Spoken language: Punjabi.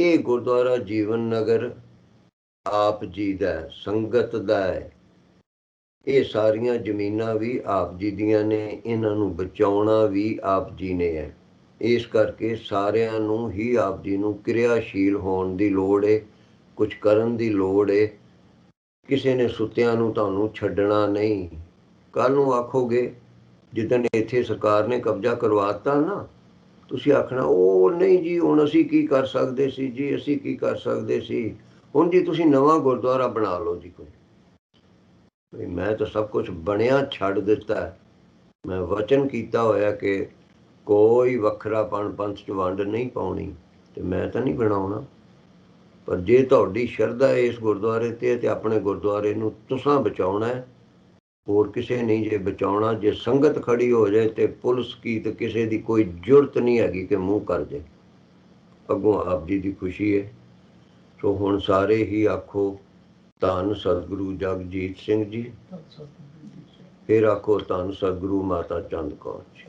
ਇਹ ਗੁਰਦੁਆਰਾ ਜੀਵਨ ਨਗਰ ਆਪ ਜੀ ਦਾ ਸੰਗਤ ਦਾ ਹੈ। ਇਹ ਸਾਰੀਆਂ ਜ਼ਮੀਨਾਂ ਵੀ ਆਪ ਜੀ ਦੀਆਂ ਨੇ, ਇਹਨਾਂ ਨੂੰ ਬਚਾਉਣਾ ਵੀ ਆਪ ਜੀ ਨੇ ਹੈ। ਇਸ ਕਰਕੇ ਸਾਰਿਆਂ ਨੂੰ ਹੀ ਆਪ ਜੀ ਨੂੰ ਕਿਰਿਆਸ਼ੀਲ ਹੋਣ ਦੀ ਲੋੜ ਏ ਕੁਝ ਕਰਨ ਦੀ ਲੋੜ ਏ। ਕਿਸੇ ਨੇ ਸੁੱਤਿਆਂ ਨੂੰ ਤੁਹਾਨੂੰ ਛੱਡਣਾ ਨਹੀਂ। ਕੱਲ ਨੂੰ ਆਖੋਗੇ, ਜਿੱਦਣ ਇੱਥੇ ਸਰਕਾਰ ਨੇ ਕਬਜ਼ਾ ਕਰਵਾਤਾ ਨਾ ਤੁਸੀਂ ਆਖਣਾ, ਉਹ ਨਹੀਂ ਜੀ, ਹੁਣ ਅਸੀਂ ਕੀ ਕਰ ਸਕਦੇ ਸੀ ਜੀ, ਅਸੀਂ ਕੀ ਕਰ ਸਕਦੇ ਸੀ? ਹੁਣ ਜੀ ਤੁਸੀਂ ਨਵਾਂ ਗੁਰਦੁਆਰਾ ਬਣਾ ਲਓ ਜੀ ਕੋਈ। ਵੀ ਮੈਂ ਤਾਂ ਸਭ ਕੁਝ ਬਣਿਆ ਛੱਡ ਦਿੱਤਾ। ਮੈਂ ਵਚਨ ਕੀਤਾ ਹੋਇਆ ਕਿ ਕੋਈ ਵੱਖਰਾਪਣ ਪੰਥ ਚ ਵੰਡ ਨਹੀਂ ਪਾਉਣੀ ਤੇ ਮੈਂ ਤਾਂ ਨਹੀਂ ਬਣਾਉਣਾ। ਪਰ ਜੇ ਤੁਹਾਡੀ ਸ਼ਰਧਾ ਹੈ ਇਸ ਗੁਰਦੁਆਰੇ ਤੇ ਤੇ ਆਪਣੇ ਗੁਰਦੁਆਰੇ ਨੂੰ ਤੁਸੀਂ ਬਚਾਉਣਾ ਹੈ ਹੋਰ ਕਿਸੇ ਨਹੀਂ ਜੇ ਬਚਾਉਣਾ ਜੇ ਸੰਗਤ ਖੜੀ ਹੋ ਜਾਏ ਤੇ ਪੁਲਿਸ ਕੀ ਤੇ ਕਿਸੇ ਦੀ ਕੋਈ ਜ਼ਰੂਰਤ ਨਹੀਂ ਹੈਗੀ ਕਿ ਮੂੰਹ ਕਰ ਦੇ। ਅੱਗੋਂ ਆਪ ਜੀ ਦੀ ਖੁਸ਼ੀ ਹੈ। ਸੋ ਹੁਣ ਸਾਰੇ ਹੀ ਆਖੋ ਧੰਨ ਸਤਿਗੁਰੂ ਜਗਜੀਤ ਸਿੰਘ ਜੀ। ਫਿਰ ਆਖੋ ਧੰਨ ਸਤਿਗੁਰੂ ਮਾਤਾ ਚੰਦ ਕੌਰ ਜੀ।